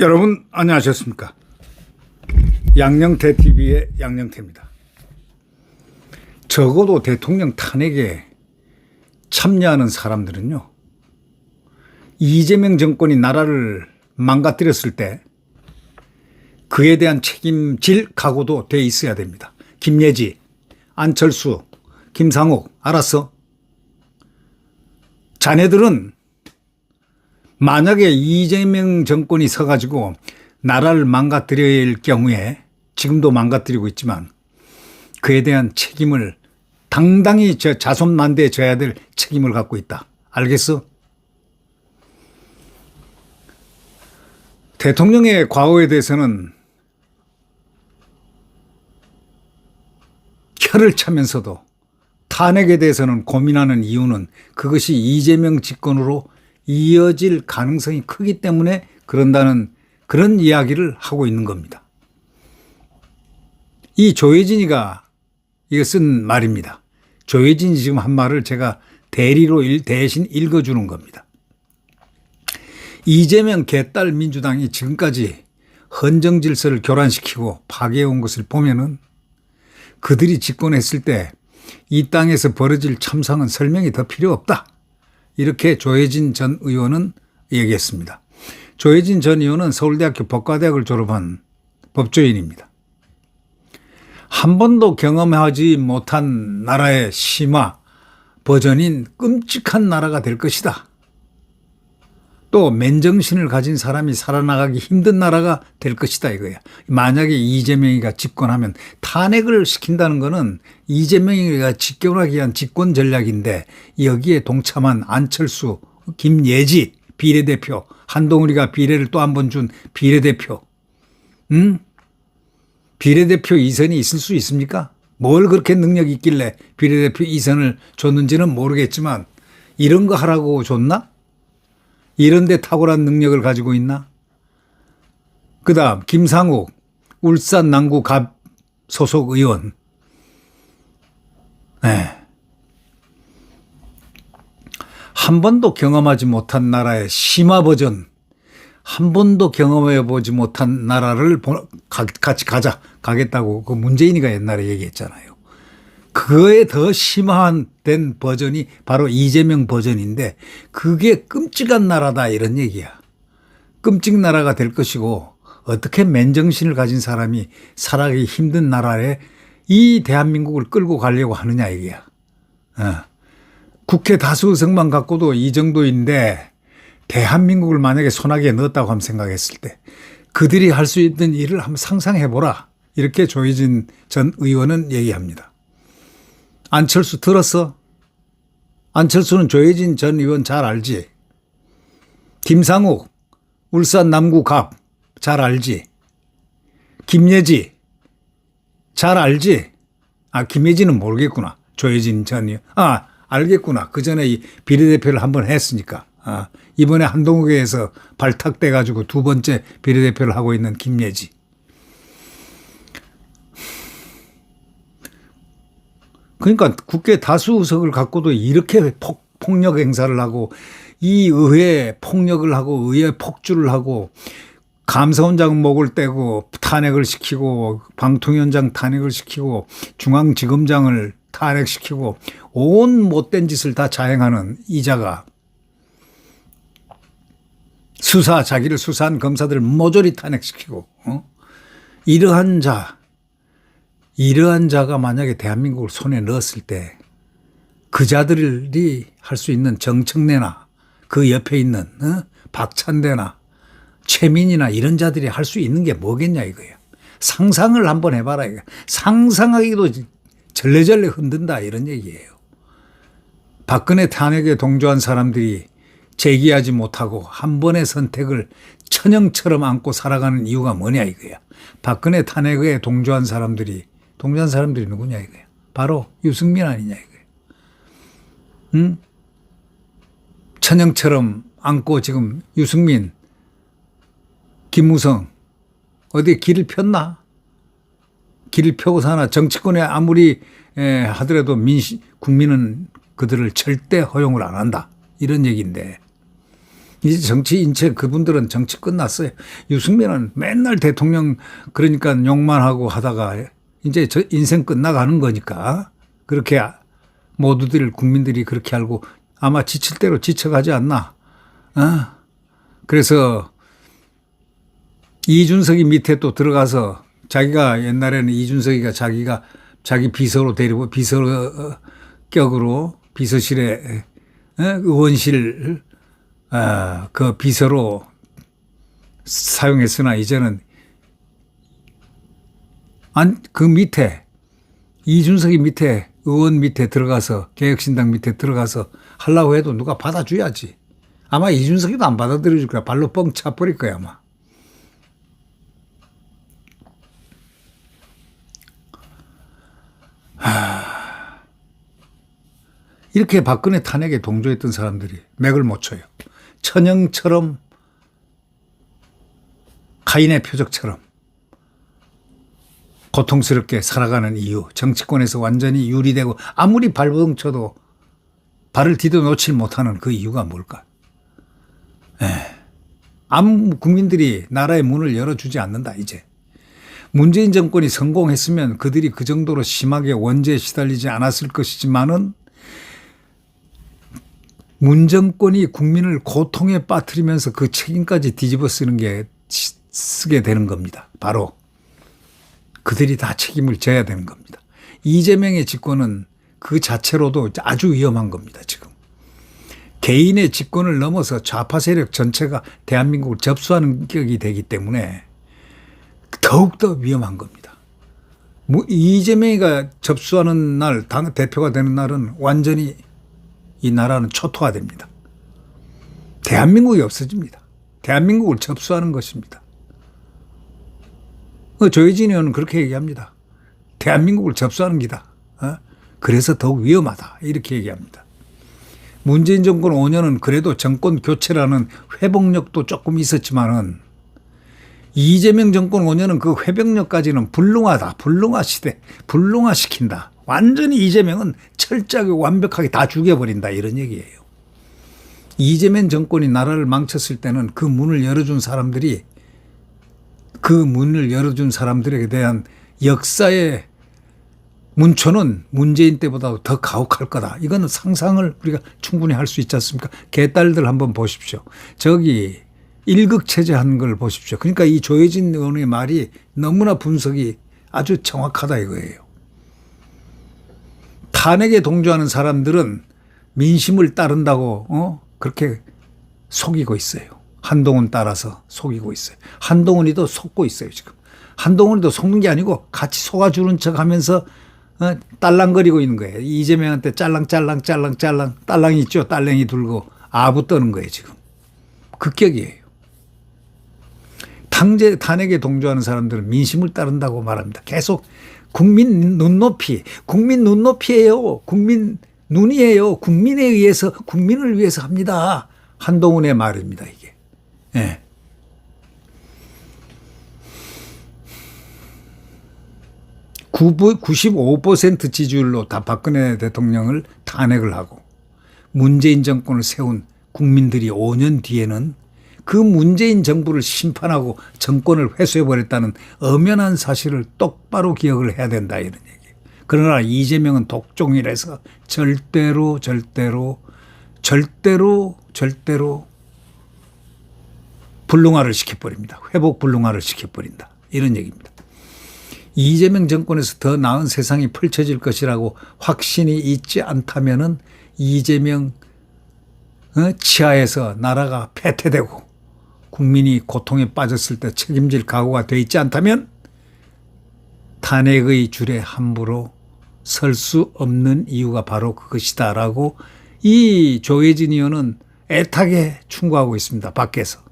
여러분 안녕하셨습니까? 양영태 TV의 양영태입니다. 적어도 대통령 탄핵에 참여하는 사람들은요. 이재명 정권이 나라를 망가뜨렸을 때 그에 대한 책임질 각오도 돼 있어야 됩니다. 김예지, 안철수, 김상욱 알았어? 자네들은 만약에 이재명 정권이 서가지고 나라를 망가뜨릴 경우에 지금도 망가뜨리고 있지만 그에 대한 책임을 당당히 저 자손만대에 져야 될 책임을 갖고 있다. 알겠어? 대통령의 과오에 대해서는 혀를 차면서도 탄핵에 대해서는 고민하는 이유는 그것이 이재명 집권으로 이어질 가능성이 크기 때문에 그런다는 그런 이야기를 하고 있는 겁니다. 이 조혜진이가 이거 쓴 말입니다. 조혜진이 지금 한 말을 제가 대리로 일- 대신 읽어주는 겁니다. 이재명 개딸 민주당이 지금까지 헌정 질서를 교란시키고 파괴해온 것을 보면은 그들이 집권했을 때 이 땅에서 벌어질 참상은 설명이 더 필요 없다. 이렇게 조혜진 전 의원은 얘기했습니다. 조혜진 전 의원은 서울대학교 법과대학을 졸업한 법조인입니다. 한 번도 경험하지 못한 나라의 심화 버전인 끔찍한 나라가 될 것이다. 또 맨정신을 가진 사람이 살아나가기 힘든 나라가 될 것이다 이거야. 만약에 이재명이가 집권하면 탄핵을 시킨다는 거는 이재명이가 집권하기 위한 집권 전략인데 여기에 동참한 안철수, 김예지 비례대표, 한동훈이가 비례를 또 한 번 준 비례대표. 응? 비례대표 이선이 있을 수 있습니까? 뭘 그렇게 능력이 있길래 비례대표 이선을 줬는지는 모르겠지만 이런 거 하라고 줬나? 이런 데 탁월한 능력을 가지고 있나? 그 다음, 김상욱, 울산 남구 갑 소속 의원. 네. 한 번도 경험하지 못한 나라의 심화 버전, 한 번도 경험해 보지 못한 나라를 같이 가자, 가겠다고 그 문재인이가 옛날에 얘기했잖아요. 그거에 더 심화된 버전이 바로 이재명 버전인데 그게 끔찍한 나라다 이런 얘기야. 끔찍 나라가 될 것이고 어떻게 맨정신을 가진 사람이 살아가기 힘든 나라에 이 대한민국을 끌고 가려고 하느냐 이게야. 어. 국회 다수 의석만 갖고도 이 정도인데 대한민국을 만약에 손아귀에 넣었다고 한번 생각했을 때 그들이 할 수 있는 일을 한번 상상해 보라. 이렇게 조희진 전 의원은 얘기합니다. 안철수 들었어? 안철수는 조혜진 전 의원 잘 알지? 김상욱, 울산 남구 갑, 잘 알지? 김예지, 잘 알지? 아, 김예지는 모르겠구나. 조혜진 전 의원. 아, 알겠구나. 그 전에 이 비례대표를 한 번 했으니까. 아, 이번에 한동욱에서 발탁돼가지고 두 번째 비례대표를 하고 있는 김예지. 그러니까 국회 다수 의석을 갖고도 이렇게 폭, 폭력 행사를 하고 이 의회에 폭력을 하고 의회 폭주를 하고 감사원장 목을 떼고 탄핵을 시키고 방통위원장 탄핵을 시키고 중앙지검장을 탄핵시키고 온 못된 짓을 다 자행하는 이자가 수사 자기를 수사한 검사들을 모조리 탄핵시키고 어? 이러한 자 이러한 자가 만약에 대한민국을 손에 넣었을 때 그 자들이 할 수 있는 정청래나 그 옆에 있는 어? 박찬대나 최민이나 이런 자들이 할 수 있는 게 뭐겠냐 이거야. 상상을 한번 해봐라 이거. 상상하기도 절레절레 흔든다 이런 얘기예요. 박근혜 탄핵에 동조한 사람들이 제기하지 못하고 한 번의 선택을 천형처럼 안고 살아가는 이유가 뭐냐 이거야. 박근혜 탄핵에 동조한 사람들이 동조한 사람들이 누구냐 이거야. 바로 유승민 아니냐 이거야. 응? 천형처럼 안고 지금 유승민, 김무성 어디 길을 폈나? 길을 펴고 사나 정치권에 아무리 에, 하더라도 민시 국민은 그들을 절대 허용을 안 한다 이런 얘기인데 이제 정치 인체 그분들은 정치 끝났어요. 유승민은 맨날 대통령 그러니까 욕만 하고 하다가 이제 저 인생 끝나가는 거니까 그렇게 모두들 국민들이 그렇게 알고 아마 지칠 대로 지쳐가지 않나. 어? 그래서 이준석이 밑에 또 들어가서 자기가 옛날에는 이준석이가 자기가 자기 비서로 데리고 비서 격으로 비서실에 어? 의원실 아, 그 비서로 사용했으나 이제는 안, 그 밑에 이준석이 밑에 의원 밑에 들어가서 개혁신당 밑에 들어가서 하려고 해도 누가 받아줘야지. 아마 이준석이도 안 받아들여줄 거야. 발로 뻥 차버릴 거야 아마. 하... 이렇게 박근혜 탄핵에 동조했던 사람들이 맥을 못 쳐요. 천영처럼 가인의 표적처럼 고통스럽게 살아가는 이유, 정치권에서 완전히 유리되고 아무리 발버둥 쳐도 발을 디뎌 놓질 못하는 그 이유가 뭘까? 에. 아무 국민들이 나라의 문을 열어주지 않는다, 이제. 문재인 정권이 성공했으면 그들이 그 정도로 심하게 원죄에 시달리지 않았을 것이지만은 문 정권이 국민을 고통에 빠뜨리면서 그 책임까지 뒤집어 쓰는 게 쓰게 되는 겁니다. 바로 그들이 다 책임을 져야 되는 겁니다. 이재명의 집권은 그 자체로도 아주 위험한 겁니다, 지금. 개인의 집권을 넘어서 좌파 세력 전체가 대한민국을 접수하는 격이 되기 때문에 더욱더 위험한 겁니다. 뭐 이재명이가 접수하는 날, 당 대표가 되는 날은 완전히 이 나라는 초토화됩니다. 대한민국이 없어집니다. 대한민국을 접수하는 것입니다. 어, 조혜진 의원은 그렇게 얘기합니다. 대한민국을 접수하는 기다. 어? 그래서 더욱 위험하다. 이렇게 얘기합니다. 문재인 정권 5년은 그래도 정권 교체라는 회복력도 조금 있었지만은 이재명 정권 5년은 그 회복력까지는 불능하다. 불능화 시대. 불능화 시킨다. 완전히 이재명은 철저하게 완벽하게 다 죽여버린다. 이런 얘기예요. 이재명 정권이 나라를 망쳤을 때는 그 문을 열어준 사람들이 그 문을 열어준 사람들에 대한 역사의 문초는 문재인 때보다 더 가혹할 거다. 이거는 상상을 우리가 충분히 할 수 있지 않습니까? 개딸들 한번 보십시오. 저기 일극 체제 한 걸 보십시오. 그러니까 이 조혜진 의원의 말이 너무나 분석이 아주 정확하다 이거예요. 탄핵에 동조하는 사람들은 민심을 따른다고 어? 그렇게 속이고 있어요. 한동훈 따라서 속이고 있어요. 한동훈이도 속고 있어요, 지금. 한동훈이도 속는 게 아니고 같이 속아주는 척 하면서 어, 딸랑거리고 있는 거예요. 이재명한테 짤랑짤랑 짤랑짤랑 딸랑이 있죠. 딸랑이 들고 아부 떠는 거예요, 지금. 급격이에요. 탕제 탄핵에 동조하는 사람들은 민심을 따른다고 말합니다. 계속 국민 눈높이, 국민 눈높이에요. 국민 눈이에요. 국민에 의해서, 국민을 위해서 합니다. 한동훈의 말입니다, 예. (95% 지지율로 다 박근혜 대통령을 탄핵을 하고 문재인 정권을 세운 국민들이 5년 뒤에는 그 문재인 정부를 심판하고 정권을 회수해버렸다는 엄연한 사실을 똑바로 기억을 해야 된다 이런 얘기. 그러나 이재명은 독종이라서 절대로 절대로 절대로 절대로 불능화를 시켜버립니다. 회복 불능화를 시켜버린다. 이런 얘기입니다. 이재명 정권에서 더 나은 세상이 펼쳐질 것이라고 확신이 있지 않다면은 이재명 어, 치하에서 나라가 폐퇴되고 국민이 고통에 빠졌을 때 책임질 각오가 돼 있지 않다면 탄핵의 줄에 함부로 설 수 없는 이유가 바로 그것이다라고 이 조혜진 의원은 애타게 충고하고 있습니다. 밖에서.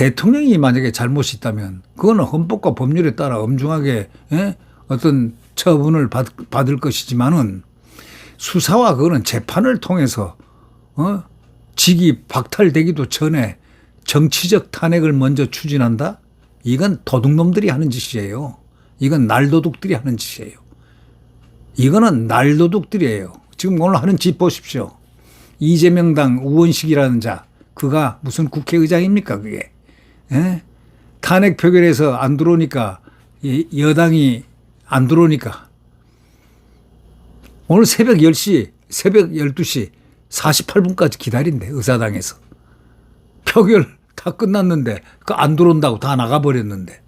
대통령이 만약에 잘못이 있다면 그거는 헌법과 법률에 따라 엄중하게 예? 어떤 처분을 받, 받을 것이지만은 수사와 그거는 재판을 통해서 어? 직이 박탈되기도 전에 정치적 탄핵을 먼저 추진한다? 이건 도둑놈들이 하는 짓이에요. 이건 날도둑들이 하는 짓이에요. 이거는 날도둑들이에요. 지금 오늘 하는 짓 보십시오. 이재명당 우원식이라는 자 그가 무슨 국회의장입니까 그게 예? 탄핵 표결에서 안 들어오니까 이 여당이 안 들어오니까 오늘 새벽 10시 새벽 12시 48분까지 기다린대 의사당에서 표결 다 끝났는데 그 안 들어온다고 다 나가버렸는데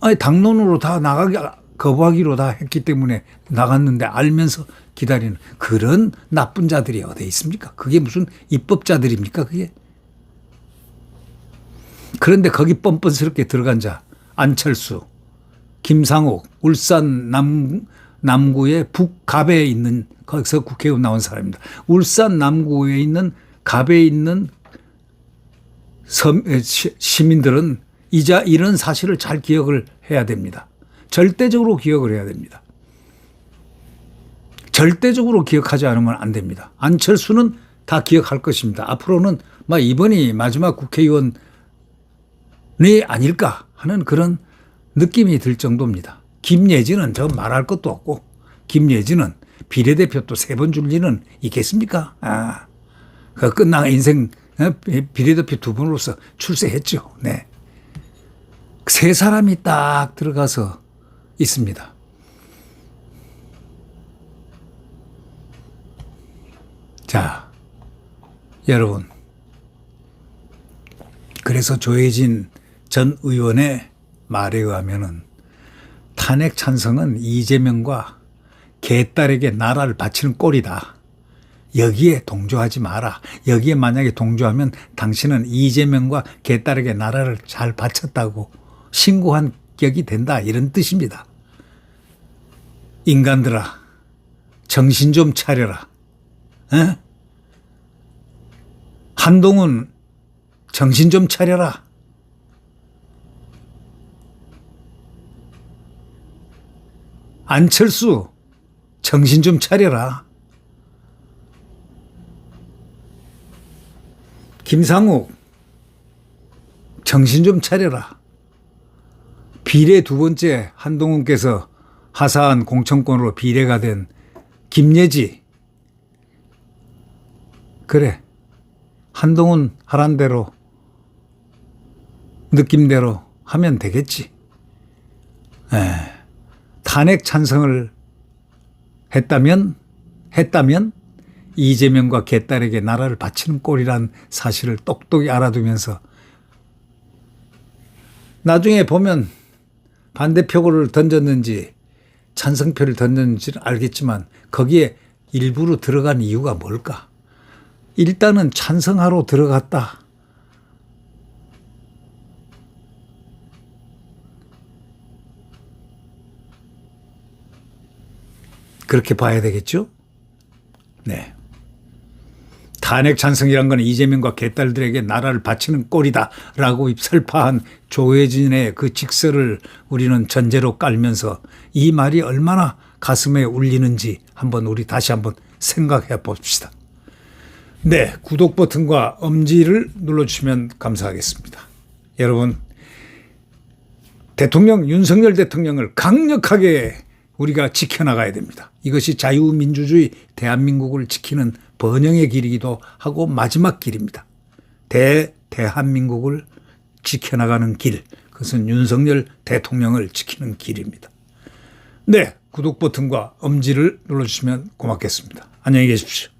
아니 당론으로 다 나가기 거부하기로 다 했기 때문에 나갔는데 알면서 기다리는 그런 나쁜 자들이 어디 있습니까? 그게 무슨 입법자들입니까? 그게 그런데 거기 뻔뻔스럽게 들어간 자 안철수, 김상옥, 울산 남 남구의 북갑에 있는 거기서 국회의원 나온 사람입니다. 울산 남구에 있는 갑에 있는 섬, 시민들은 이자 이런 사실을 잘 기억을 해야 됩니다. 절대적으로 기억을 해야 됩니다. 절대적으로 기억하지 않으면 안 됩니다. 안철수는 다 기억할 것입니다. 앞으로는 막 이번이 마지막 국회의원 이 아닐까 하는 그런 느낌이 들 정도입니다. 김예진은 저 말할 것도 없고 김예진은 비례대표 또세번 줄 리는 있겠습니까? 아, 그 끝나 인생 어, 비례대표 두 번으로서 출세했죠. 네. 세 사람이 딱 들어가서 있습니다. 자, 여러분. 그래서 조혜진 전 의원의 말에 의하면은 탄핵 찬성은 이재명과 개딸에게 나라를 바치는 꼴이다. 여기에 동조하지 마라. 여기에 만약에 동조하면 당신은 이재명과 개딸에게 나라를 잘 바쳤다고 신고한 격이 된다. 이런 뜻입니다. 인간들아, 정신 좀 차려라. 에? 한동훈, 정신 좀 차려라. 안철수, 정신 좀 차려라. 김상욱, 정신 좀 차려라. 비례 두 번째 한동훈께서 하사한 공천권으로 비례가 된 김예지. 그래. 한동훈 하란 대로 느낌대로 하면 되겠지. 에, 탄핵 찬성을 했다면 했다면 이재명과 개딸에게 나라를 바치는 꼴이란 사실을 똑똑히 알아두면서 나중에 보면 반대표를 던졌는지 찬성표를 던졌는지는 알겠지만 거기에 일부러 들어간 이유가 뭘까? 일단은 찬성하러 들어갔다. 그렇게 봐야 되겠죠? 네. 탄핵 찬성이란 건 이재명과 개딸들에게 나라를 바치는 꼴이다라고 설파한 조혜진의 그 직설을 우리는 전제로 깔면서 이 말이 얼마나 가슴에 울리는지 한번 우리 다시 한번 생각해 봅시다. 네, 구독 버튼과 엄지를 눌러주시면 감사하겠습니다. 여러분, 대통령 윤석열 대통령을 강력하게 우리가 지켜나가야 됩니다. 이것이 자유민주주의 대한민국을 지키는 번영의 길이기도 하고 마지막 길입니다. 대 대한민국을 지켜나가는 길, 그것은 윤석열 대통령을 지키는 길입니다. 네, 구독 버튼과 엄지를 눌러주시면 고맙겠습니다. 안녕히 계십시오.